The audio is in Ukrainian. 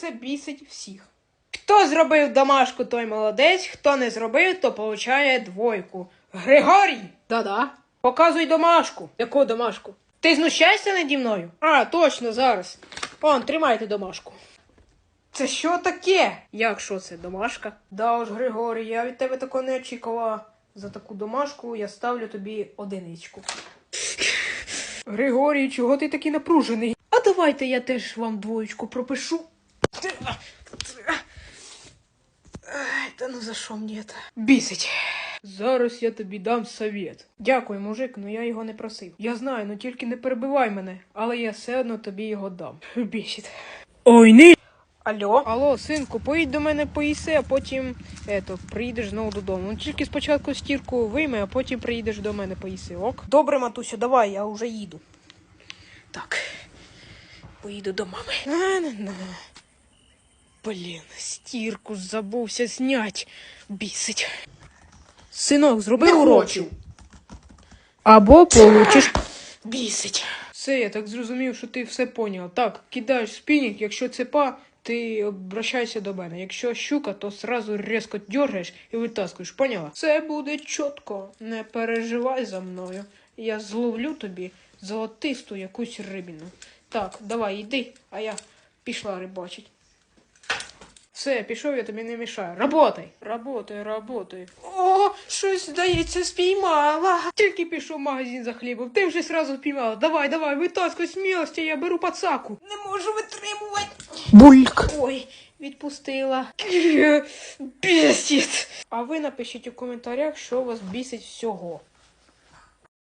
це бісить всіх. Хто зробив домашку, той молодець, хто не зробив, то получає двойку. Григорій! Да-да. Показуй домашку. Яку домашку? Ти знущаєшся наді мною? А, точно, зараз. Он, тримайте домашку. Це що таке? Як що це, домашка? Да уж, Григорій, я від тебе такого не очікувала. За таку домашку я ставлю тобі одиничку. Григорій, чого ти такий напружений? А давайте я теж вам двоєчку пропишу. Та ну за що мені це? Бісить. Зараз я тобі дам совет. Дякую, мужик, ну я його не просив. Я знаю, ну тільки не перебивай мене, але я все одно тобі його дам. Бісить. Ой, ні. Алло? Алло, синку, поїдь до мене поїси, а потім ето, приїдеш знову додому. Ну тільки спочатку стірку вийми, а потім приїдеш до мене поїси, ок? Добре, матусю, давай, я вже їду. Так. Поїду до мами. На-на-на. Блін, стірку забувся знять. Бісить. Синок, зроби Не урочів. Або получиш. Бісить. Все, я так зрозумів, що ти все поняв. Так, кидаєш спінінг, якщо це па, ти обращайся до мене. Якщо щука, то сразу різко дергаєш і витаскуєш, поняла? Це буде чітко. Не переживай за мною. Я зловлю тобі золотисту якусь рибину. Так, давай, йди, а я пішла рибачить. Все, пішов, я тобі не мішаю. Работай! Работай, работай. О, щось, здається, спіймала. Тільки пішов в магазин за хлібом, ти вже сразу спіймала. Давай, давай, витаскуй смілості, я беру пацаку. Не можу витримувати. Бульк. Ой, відпустила. Бісить. А ви напишіть у коментарях, що вас бісить всього.